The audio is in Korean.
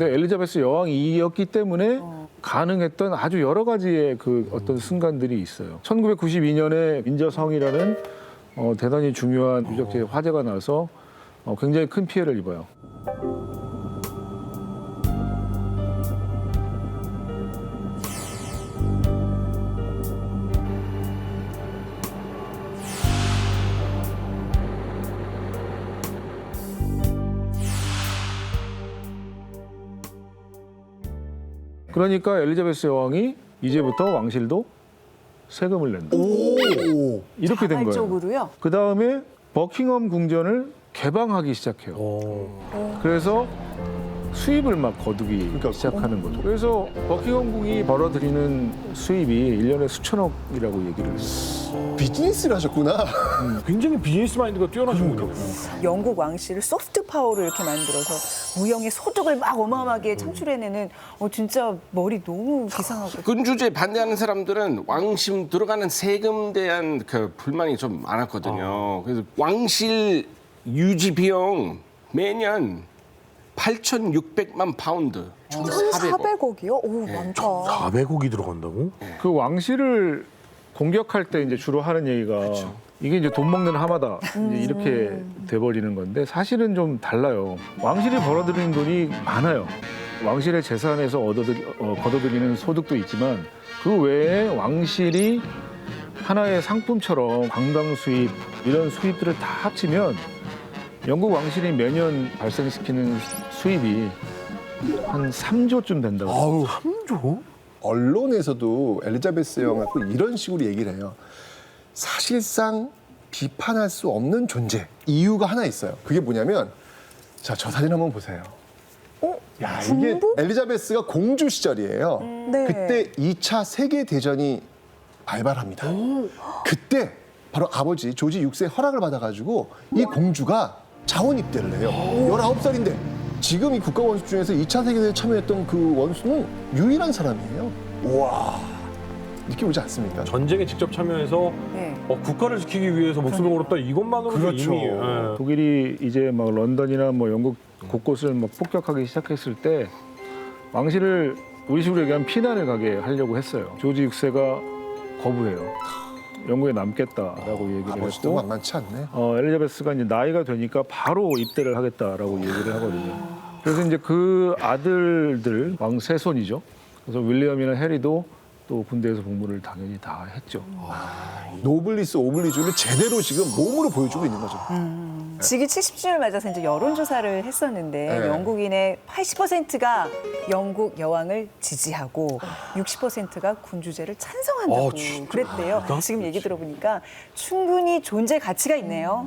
근데 엘리자베스 여왕이었기 때문에 가능했던 아주 여러 가지의 그 어떤 순간들이 있어요. 1992년에 민저성이라는 어, 대단히 중요한 유적지에 화재가 나서 어, 굉장히 큰 피해를 입어요. 그러니까 엘리자베스 여왕이 이제부터 왕실도 세금을 낸다. 오. 이렇게 된 거예요. 자발적으로요. 그 다음에 버킹엄 궁전을 개방하기 시작해요. 어. 그래서 수입을 막 거두기 그러니까 시작하는 거죠. 그래서 버킹엄궁이 벌어들이는 수입이 일년에 수천억이라고 얘기를 해요. 비즈니스를 하셨구나. 굉장히 비즈니스 마인드가 뛰어나신 분이에요. 영국 왕실을 소프트 파워로 이렇게 만들어서 무형의 소득을 막 어마어마하게 창출해내는 어, 진짜 머리 너무 기상하고 군주제 반대하는 사람들은 왕실 들어가는 세금 대한 그 불만이 좀 많았거든요. 그래서 왕실 유지 비용 매년 8,600만 파운드, 1,400억. 1,400억이요? 오, 많다. 400억이 들어간다고? 그 왕실을 공격할 때 이제 주로 하는 얘기가 이게 이제 돈 먹는 하마다 이제 이렇게 돼버리는 건데 사실은 좀 달라요. 왕실이 벌어들이는 돈이 많아요. 왕실의 재산에서 얻어들, 어, 걷어들이는 소득도 있지만 그 외에 왕실이 하나의 상품처럼 관광 수입 이런 수입들을 다 합치면 영국 왕실이 매년 발생시키는 수입이 한 3조쯤 된다고. 아우. 3조? 언론에서도 엘리자베스 여왕하고 이런 식으로 얘기를 해요. 사실상 비판할 수 없는 존재. 이유가 하나 있어요. 그게 뭐냐면 자, 저 사진 한번 보세요. 어? 야, 이게 군부? 엘리자베스가 공주 시절이에요. 네. 그때 2차 세계 대전이 발발합니다. 그때 바로 아버지 조지 6세 허락을 받아가지고 이 공주가 자원 입대를 해요. 19살인데 지금 이 국가 원수 중에서 2차 세계대전에 참여했던 그 원수는 유일한 사람이에요. 와 느낌 오지 않습니까? 전쟁에 직접 참여해서 네. 어, 국가를 지키기 위해서 목숨을 걸었다 이것만으로도 그렇죠. 이미 예. 독일이 이제 막 런던이나 뭐 영국 곳곳을 막 폭격하기 시작했을 때 왕실을 우리식으로 얘기하면 피난을 가게 하려고 했어요. 조지 6세가 거부해요. 영국에 남겠다라고 얘기를 아버지도 했고 만만치 않네. 어, 엘리자베스가 이제 나이가 되니까 바로 입대를 하겠다라고 얘기를 하거든요. 그래서 이제 그 아들들 왕 세손이죠. 그래서 윌리엄이나 해리도 또 군대에서 복무를 당연히 다 했죠. 노블리스 오블리주를 제대로 지금 몸으로 보여주고 있는 거죠. 즉위 70주년을 맞아서 이제 여론조사를 했었는데 네. 영국인의 80%가 영국 여왕을 지지하고 60%가 군주제를 찬성한다고 어, 진짜? 그랬대요. 지금 얘기 들어보니까 충분히 존재 가치가 있네요.